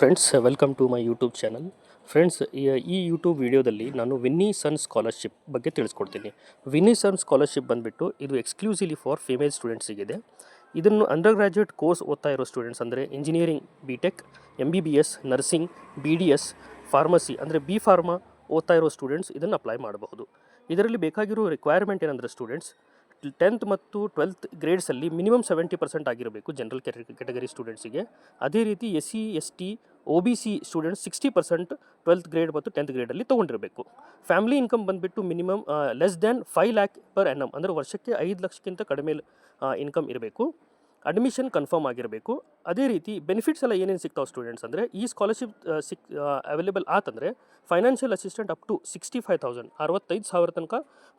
Friends welcome to my YouTube channel friends ಈ YouTube ವಿಡಿಯೋದಲ್ಲಿ ನಾನು ವಿನ್ನಿ ಸನ್ ಸ್ಕಾಲರ್ಶಿಪ್ ಬಗ್ಗೆ ತಿಳಿಸ್ಕೊಡ್ತೀನಿ. ವಿನ್ನಿ ಸನ್ ಸ್ಕಾಲರ್ಶಿಪ್ ಬಂದುಬಿಟ್ಟು ಇದು ಎಕ್ಸ್ಕ್ಲೂಸಿವ್ಲಿ ಫಾರ್ ಫಿಮೇಲ್ ಸ್ಟೂಡೆಂಟ್ಸಿಗಿದೆ ಇದನ್ನು ಅಂಡರ್ ಗ್ರ್ಯಾಜುಯೇಟ್ ಕೋರ್ಸ್ ಓದ್ತಾ ಇರೋ ಸ್ಟೂಡೆಂಟ್ಸ್ ಅಂದರೆ engineering B tech M B B S nursing B D S pharmacy ಅಂದರೆ ಬಿ ಫಾರ್ಮಾ ಓದ್ತಾ ಇರೋ ಸ್ಟೂಡೆಂಟ್ಸ್ ಇದನ್ನು ಅಪ್ಲೈ ಮಾಡಬಹುದು. ಇದರಲ್ಲಿ ಬೇಕಾಗಿರೋ ರಿಕ್ವೈರ್ಮೆಂಟ್ ಏನಂದರೆ ಸ್ಟೂಡೆಂಟ್ಸ್ ಟೆಂತ್ ಮತ್ತು ಟ್ವೆಲ್ತ್ ಗ್ರೇಡ್ಸಲ್ಲಿ ಮಿನಿಮಮ್ ಸೆವೆಂಟಿ ಪರ್ಸೆಂಟ್ ಆಗಿರಬೇಕು ಜನರಲ್ ಕೆಟಗರಿ ಸ್ಟೂಡೆಂಟ್ಸಿಗೆ ಅದೇ ರೀತಿ S C, S T O B C students sixty percent twelfth grade ಮತ್ತು ಟೆಂತ್ ಗ್ರೇಡಲ್ಲಿ ತೊಗೊಂಡಿರಬೇಕು. ಫ್ಯಾಮಿಲಿ ಇನ್ಕಮ್ ಬಂದುಬಿಟ್ಟು minimum less than five lakh per annum ಅಂದರೆ ವರ್ಷಕ್ಕೆ ಐದು ಲಕ್ಷಕ್ಕಿಂತ ಕಡಿಮೆ ಇನ್ಕಮ್ ಇರಬೇಕು. ಅಡ್ಮಿಷನ್ ಕನ್ಫರ್ಮ್ ಆಗಿರಬೇಕು. ಅದೇ ರೀತಿ ಬೆನಿಫಿಟ್ಸ್ ಎಲ್ಲ ಏನೇನು ಸಿಗ್ತಾವೆ ಸ್ಟೂಡೆಂಟ್ಸ್ ಅಂದರೆ ಈ ಸ್ಕಾಲರ್ಶಿಪ್ ಸಿಕ್ available ಆತಂದರೆ financial assistant up to sixty five thousand ಅರವತ್ತೈದು ಸಾವಿರ ತನಕ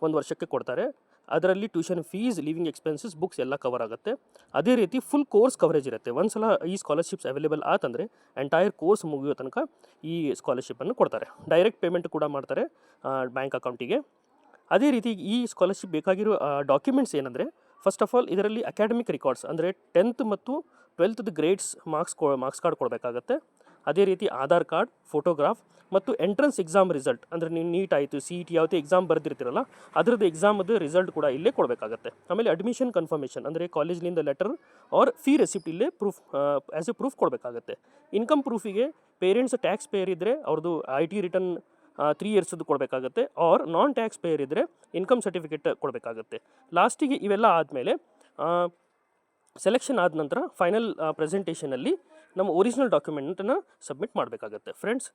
ಒಂದು ವರ್ಷಕ್ಕೆ ಕೊಡ್ತಾರೆ. ಅದರಲ್ಲಿ tuition fees living expenses books ಎಲ್ಲ ಕವರ್ ಆಗುತ್ತೆ. ಅದೇ ರೀತಿ ಫುಲ್ ಕೋರ್ಸ್ ಕವರೇಜ್ ಇರುತ್ತೆ. ಒಂದ್ಸಲ ಈ ಸ್ಕಾಲರ್ಶಿಪ್ಸ್ ಅವೈಲೇಬಲ್ ಆತಂದರೆ ಎಂಟೈರ್ ಕೋರ್ಸ್ ಮುಗಿಯೋ ತನಕ ಈ ಸ್ಕಾಲರ್ಶಿಪ್ಪನ್ನು ಕೊಡ್ತಾರೆ. ಡೈರೆಕ್ಟ್ ಪೇಮೆಂಟ್ ಕೂಡ ಮಾಡ್ತಾರೆ ಬ್ಯಾಂಕ್ ಅಕೌಂಟಿಗೆ ಅದೇ ರೀತಿ ಈ ಸ್ಕಾಲರ್ಶಿಪ್ ಬೇಕಾಗಿರೋ ಡಾಕ್ಯುಮೆಂಟ್ಸ್ ಏನಂದರೆ ಫಸ್ಟ್ ಆಫ್ ಆಲ್ ಇದರಲ್ಲಿ ಅಕಾಡೆಮಿಕ್ ರೆಕಾರ್ಡ್ಸ್ ಅಂದರೆ ಟೆಂತ್ ಮತ್ತು ಟ್ವೆಲ್ತ್ ಗ್ರೇಡ್ಸ್ ಮಾರ್ಕ್ಸ್ ಕೊ ಮಾರ್ಕ್ಸ್ ಕಾರ್ಡ್ ಕೊಡಬೇಕಾಗತ್ತೆ. ಅದೇ ರೀತಿ ಆಧಾರ್ ಕಾರ್ಡ್ ಫೋಟೋಗ್ರಾಫ್ ಮತ್ತು ಎಂಟ್ರೆನ್ಸ್ ಎಕ್ಸಾಮ್ ರಿಸಲ್ಟ್ ಅಂದರೆ ನೀವು ನೀಟ್ ಆಯಿತು ಸಿ ಇ ಟಿ ಯಾವುದೇ ಎಕ್ಸಾಮ್ ಬರೆದಿರ್ತೀರಲ್ಲ, ಅದರದ್ದು ಎಕ್ಸಾಮದ್ದು ರಿಸಲ್ಟ್ ಕೂಡ ಇಲ್ಲೇ ಕೊಡಬೇಕಾಗತ್ತೆ. ಆಮೇಲೆ ಅಡ್ಮಿಷನ್ ಕನ್ಫರ್ಮೇಷನ್ ಅಂದರೆ ಕಾಲೇಜ್ನಿಂದ ಲೆಟರ್ ಆರ್ ಫೀ ರೆಸಿಪ್ಟ್ ಇಲ್ಲೇ ಪ್ರೂಫ್ ಆ್ಯಸ್ ಎ ಪ್ರೂಫ್ ಕೊಡಬೇಕಾಗತ್ತೆ. ಇನ್ಕಮ್ ಪ್ರೂಫಿಗೆ ಪೇರೆಂಟ್ಸ್ ಟ್ಯಾಕ್ಸ್ ಪೇಯರ್ ಇದ್ದರೆ ಅವ್ರದ್ದು ಐ ಟಿ ರಿಟರ್ನ್ ತ್ರೀ ಇಯರ್ಸದ್ದು ಕೊಡಬೇಕಾಗತ್ತೆ ಆರ್ ನಾನ್ ಟ್ಯಾಕ್ಸ್ ಪೇಯರ್ ಇದ್ದರೆ ಇನ್ಕಮ್ ಸರ್ಟಿಫಿಕೇಟ್ ಕೊಡಬೇಕಾಗತ್ತೆ. ಲಾಸ್ಟಿಗೆ ಇವೆಲ್ಲ ಆದಮೇಲೆ ಸೆಲೆಕ್ಷನ್ ಆದ ನಂತರ ಫೈನಲ್ ಪ್ರೆಸೆಂಟೇಷನಲ್ಲಿ ನಮ್ಮ ಒರಿಜಿನಲ್ ಡಾಕ್ಯುಮೆಂಟನ್ನು ಸಬ್ಮಿಟ್ ಮಾಡಬೇಕಾಗತ್ತೆ. ಫ್ರೆಂಡ್ಸ್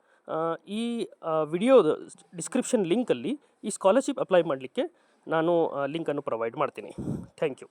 ಈ ವಿಡಿಯೋದ ಡಿಸ್ಕ್ರಿಪ್ಷನ್ ಲಿಂಕಲ್ಲಿ ಈ ಸ್ಕಾಲರ್ಶಿಪ್ ಅಪ್ಲೈ ಮಾಡಲಿಕ್ಕೆ ನಾನು ಲಿಂಕನ್ನು ಪ್ರೊವೈಡ್ ಮಾಡ್ತೀನಿ. Thank you